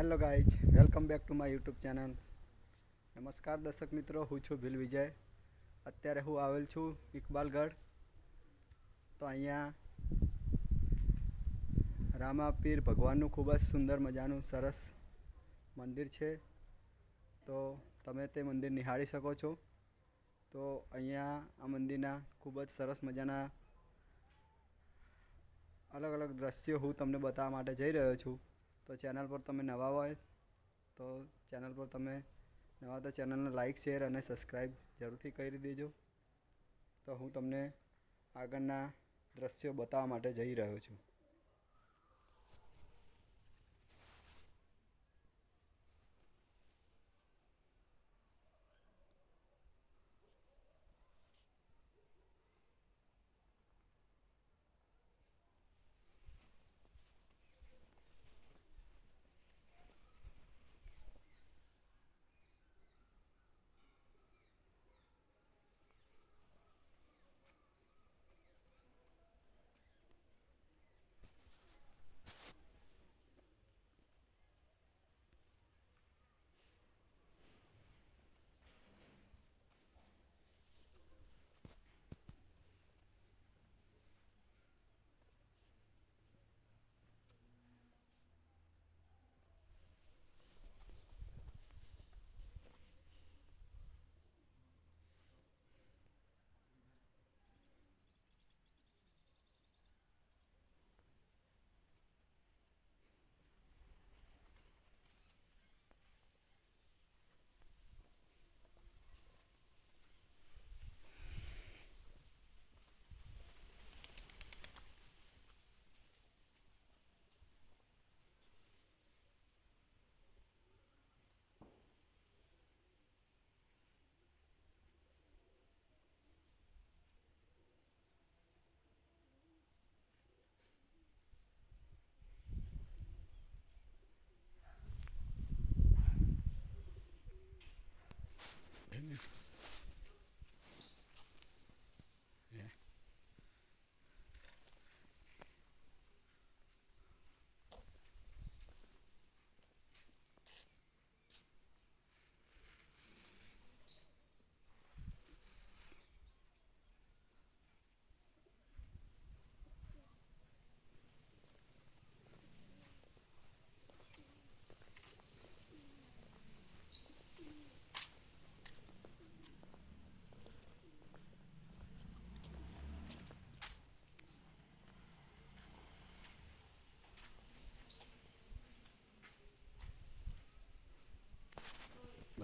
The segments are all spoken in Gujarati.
Hello guys welcome back to my YouTube channel નમસ્કાર દર્શક મિત્રો, હું છું ભીલ વિજય. અત્યારે હું આવેલ છું ઇકબાલગઢ. તો અહીંયા રામાપીર ભગવાનનું ખૂબ જ સુંદર મજાનું સરસ મંદિર છે. તો તમે તે મંદિર નિહાળી શકો છો. તો અહીંયા આ મંદિરના ખૂબ જ સરસ મજાના અલગ અલગ દ્રશ્યો હું તમને બતાવવા માટે જઈ રહ્યો છું. તો ચેનલ પર તમે નવા હોય તો ચેનલ પર તમે નવા તો ચેનલને લાઇક શેર અને સબસ્ક્રાઈબ જરૂરથી કરી દેજો. તો હું તમને આગળના દ્રશ્યો બતાવવા માટે જઈ રહ્યો છું.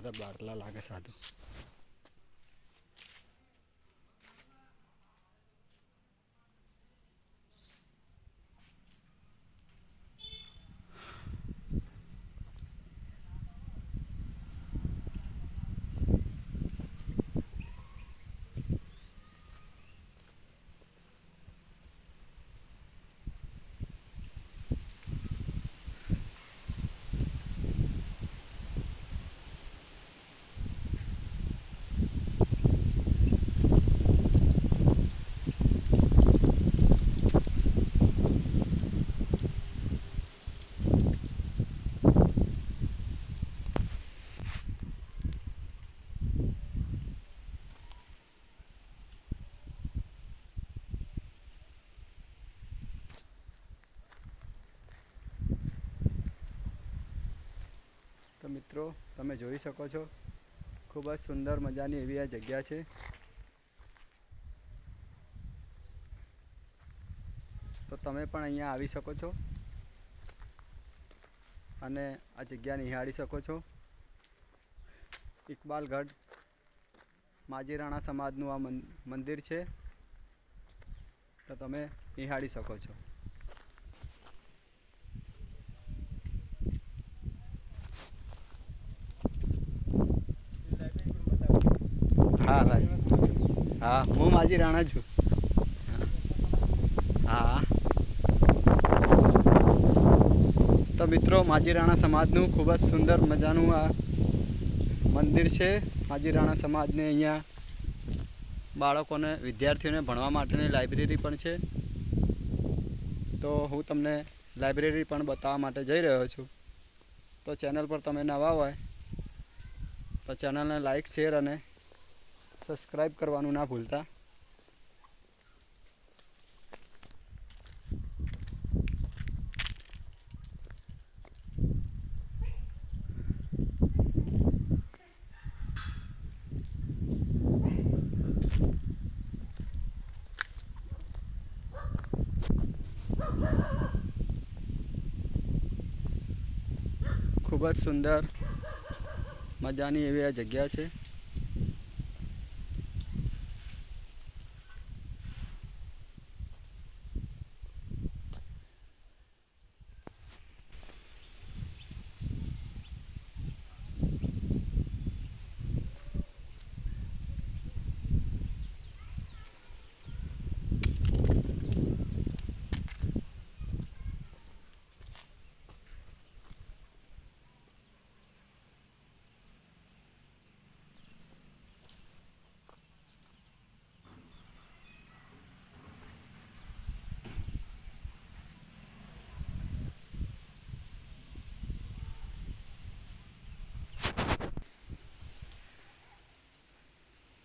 બધા બાટલા લાગે સાધુ તો મિત્રો તમે જોઈ શકો છો. ખૂબ જ સુંદર મજાની એવી આ જગ્યા છે. તો તમે પણ અહીંયા આવી શકો છો અને આ જગ્યા નિહાળી શકો છો. ઇકબાલગઢ માજીરાણા સમાજનું આ મંદિર છે. તો તમે નિહાળી શકો છો હા ભાઈ હા, હું માજી રાણા છું. હા. તો મિત્રો, માજી રાણા સમાજનું ખૂબ જ સુંદર મજાનું આ મંદિર છે. માજી રાણા સમાજને અહીંયા બાળકોને, વિદ્યાર્થીઓને ભણવા માટેની લાઇબ્રેરી પણ છે. તો હું તમને લાઇબ્રેરી પણ બતાવવા માટે જઈ રહ્યો છું. તો ચેનલ પર તમે નવા હોય, તો ચેનલને લાઈક શેર અને સબસ્ક્રાઈબ કરવાનું ના ભૂલતા ખૂબ જ સુંદર મજાની એવી આ જગ્યા છે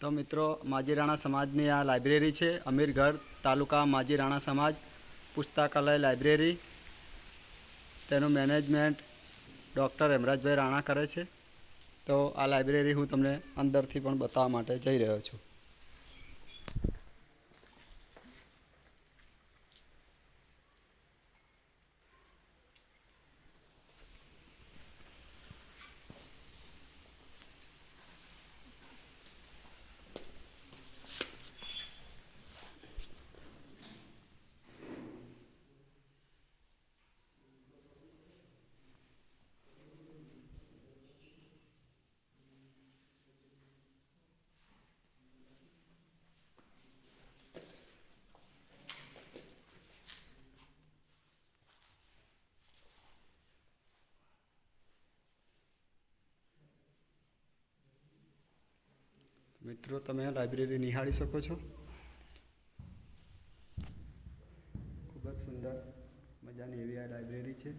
તો મિત્રો માજીરાણા સમાજની આ લાઇબ્રેરી છે, અમીરગઢ તાલુકા માજીરાણા સમાજ પુસ્તકાલય લાઇબ્રેરી. તેનું મેનેજમેન્ટ ડૉક્ટર હેમરાજભાઈ રાણા કરે છે. તો આ લાઇબ્રેરી હું તમને અંદરથી પણ બતાવવા માટે જઈ રહ્યો છું. મિત્રો તમે લાઇબ્રેરી નિહાળી શકો છો. ખૂબ જ સુંદર મજાની એવી આ લાઇબ્રેરી છે.